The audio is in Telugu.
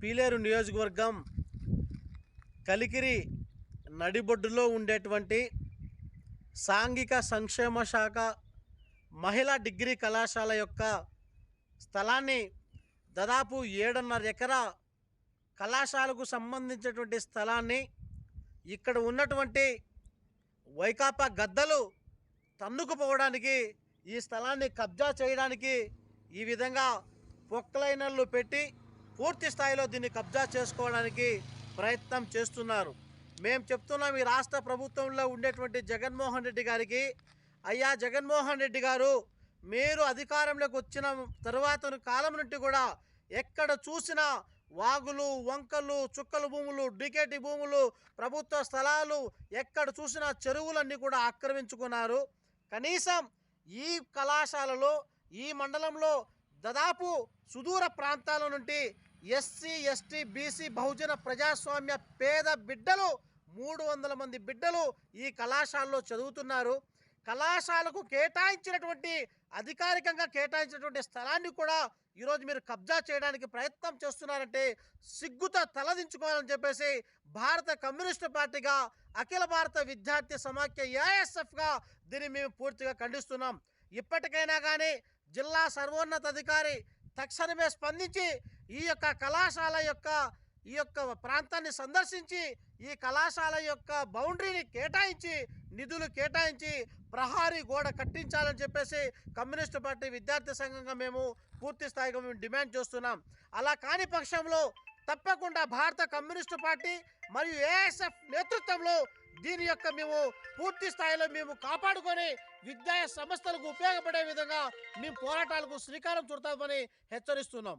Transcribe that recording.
పీలేరు నియోజకవర్గం కలికిరి నడిబొడ్డులో ఉండేటువంటి సాంఘిక సంక్షేమ శాఖ మహిళా డిగ్రీ కళాశాల యొక్క స్థలాన్ని దాదాపు ఏడున్నర ఎకరా కళాశాలకు సంబంధించినటువంటి స్థలాన్ని ఇక్కడ ఉన్నటువంటి వైకాపా గద్దలు తన్నుకుపోవడానికి ఈ స్థలాన్ని కబ్జా చేయడానికి ఈ విధంగా పొక్లైనర్లు పెట్టి పూర్తి స్థాయిలో దీన్ని కబ్జా చేసుకోవడానికి ప్రయత్నం చేస్తున్నారు. మేము చెప్తున్నాం ఈ రాష్ట్ర ప్రభుత్వంలో ఉండేటువంటి జగన్మోహన్ రెడ్డి గారికి అయ్యా జగన్మోహన్ రెడ్డి గారు మీరు అధికారంలోకి వచ్చిన తరువాత కాలం నుండి కూడా ఎక్కడ చూసినా వాగులు వంకలు చుక్కల భూములు డికేటి భూములు ప్రభుత్వ స్థలాలు ఎక్కడ చూసినా చెరువులన్నీ కూడా ఆక్రమించుకున్నారు. కనీసం ఈ కళాశాలలో ఈ మండలంలో దాదాపు సుదూర ప్రాంతాల నుండి ఎస్సీ ఎస్టీ బీసీ బహుజన ప్రజాస్వామ్య పేద బిడ్డలు మూడు వందల మంది బిడ్డలు ఈ కళాశాలలో చదువుతున్నారు. కళాశాలకు కేటాయించినటువంటి అధికారికంగా కేటాయించినటువంటి స్థలాన్ని కూడా ఈరోజు మీరు కబ్జా చేయడానికి ప్రయత్నం చేస్తున్నారంటే సిగ్గుతో తలదించుకోవాలని చెప్పేసి భారత కమ్యూనిస్టు పార్టీగా అఖిల భారత విద్యార్థి సమాఖ్య ఏఎస్ఎఫ్గా దీన్ని మేము పూర్తిగా ఖండిస్తున్నాం. ఇప్పటికైనా కానీ జిల్లా సర్వోన్నత అధికారి తక్షణమే స్పందించి ఈ యొక్క కళాశాల యొక్క ఈ యొక్క ప్రాంతాన్ని సందర్శించి ఈ కళాశాల యొక్క బౌండరీని కేటాయించి నిధులు కేటాయించి ప్రహారీ గోడ కట్టించాలని చెప్పేసి కమ్యూనిస్టు పార్టీ విద్యార్థి సంఘంగా మేము పూర్తి స్థాయిగా మేము డిమాండ్ చేస్తున్నాం. అలా కాని పక్షంలో తప్పకుండా భారత కమ్యూనిస్టు పార్టీ మరియు ఏఎస్ఎఫ్ నేతృత్వంలో దీని యొక్క మేము పూర్తి స్థాయిలో మేము కాపాడుకొని విద్యా సంస్థలకు ఉపయోగపడే విధంగా మేము పోరాటాలకు శ్రీకారం చుడతామని హెచ్చరిస్తున్నాం.